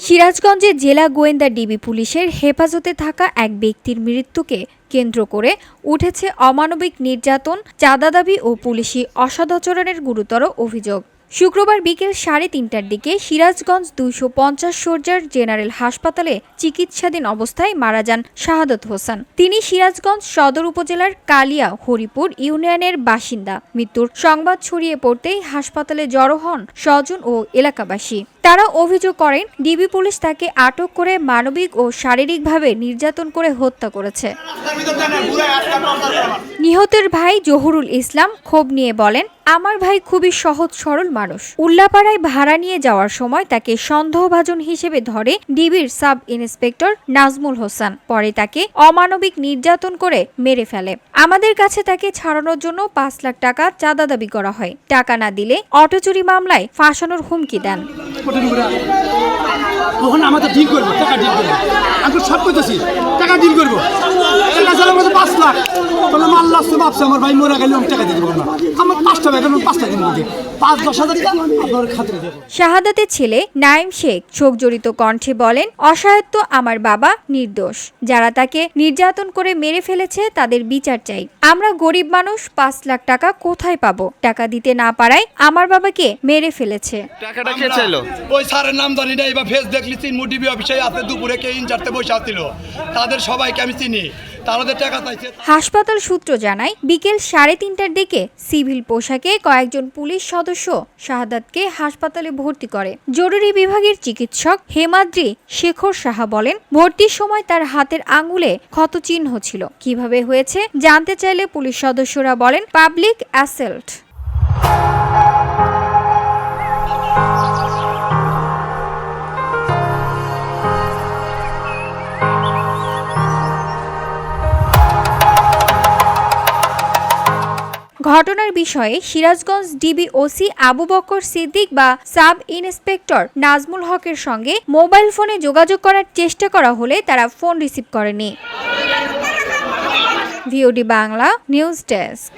সিরাজগঞ্জে জেলা গোয়েন্দা ডিবি পুলিশের হেফাজতে থাকা এক ব্যক্তির মৃত্যুকে কেন্দ্র করে উঠেছে অমানবিক নির্যাতন, চাঁদা দাবি ও পুলিশি অসদাচরণের গুরুতর অভিযোগ। শুক্রবার বিকেল সাড়ে তিনটার দিকে সিরাজগঞ্জ দুইশো পঞ্চাশ সর্জার জেনারেল হাসপাতালে চিকিৎসাধীন অবস্থায় মারা যান শাহাদত হোসেন। তিনি সিরাজগঞ্জ সদর উপজেলার কালিয়া, হরিপুর ইউনিয়নের বাসিন্দা। মৃত্যুর সংবাদ ছড়িয়ে পড়তেই হাসপাতালে জড়ো হন স্বজন ও এলাকাবাসী। তারা অভিযোগ করেন, ডিবি পুলিশ তাকে আটক করে মানবিক ও শারীরিকভাবে নির্যাতন করে হত্যা করেছে। নিহতের ভাই জহুরুল ইসলাম ক্ষোভ নিয়ে বলেন, আমার ভাই খুবই সহজ সরল মানুষ। উল্লাপাড়ায় ভাড়া নিয়ে যাওয়ার সময় তাকে সন্দেহভাজন হিসেবে ধরে ডিবির সাব ইন্সপেক্টর নাজমুল হোসেন। পরে তাকে অমানবিক নির্যাতন করে মেরে ফেলে। আমাদের কাছে তাকে ছাড়ানোর জন্য পাঁচ লাখ টাকা চাঁদা দাবি করা হয়। টাকা না দিলে অটো চুরি মামলায় ফাঁসানোর হুমকি দেন। ওখানে আমাদের ডিল করব টাকা ডিল করব। আমি সব করতেছি টাকা ডিল করব। পাঁচ লাখ। আমার আল্লাহ সে ভাবছে আমার ভাই মরে গেলে আমি টাকা দিতে পারব না। আমার পাঁচটা ব্যাগ দিন মধ্যে পাঁচ দশ হাজার আপনার খাতে শাহাদাতের ছেলে নাইম শেখ চোখ জড়িত কণ্ঠে বলেন অসহায়ত্ব আমার বাবা নির্দোষ। যারা তাকে নির্যাতন করে মেরে ফেলেছে তাদের বিচার চাই। আমরা গরিব মানুষ পাঁচ লাখ টাকা কোথায় পাবো? টাকা দিতে না পারায় আমার বাবাকে মেরে ফেলেছে। টাকাটা কে চাইলো? ওই স্যারের নাম জানি না এবার ফেস দেখলি ডিবি অফিসে আছে দুপুরে কে ইনচার্জে বসে আসছিল তাদের সবাইকে আমি চিনি। হাসপাতাল সূত্র জানায়, বিকেল সাড়ে তিনটার দিকে সিভিল পোশাকে কয়েকজন পুলিশ সদস্য শাহাদাতকে হাসপাতালে ভর্তি করে। জরুরি বিভাগের চিকিৎসক হেমাদ্রি শেখর সাহা বলেন, ভর্তির সময় তার হাতের আঙুলে ক্ষত চিহ্ন ছিল। কীভাবে হয়েছে জানতে চাইলে পুলিশ সদস্যরা বলেন, পাবলিক অ্যাসেল্ট। ঘটনার বিষয়ে সিরাজগঞ্জ ডিবি ওসি আবু বকর সিদ্দিক বা সাব ইন্সপেক্টর নাজমুল হকের সঙ্গে মোবাইল ফোনে যোগাযোগ করার চেষ্টা করা হলে তারা ফোন রিসিভ করেনি। VOD Bangla news desk.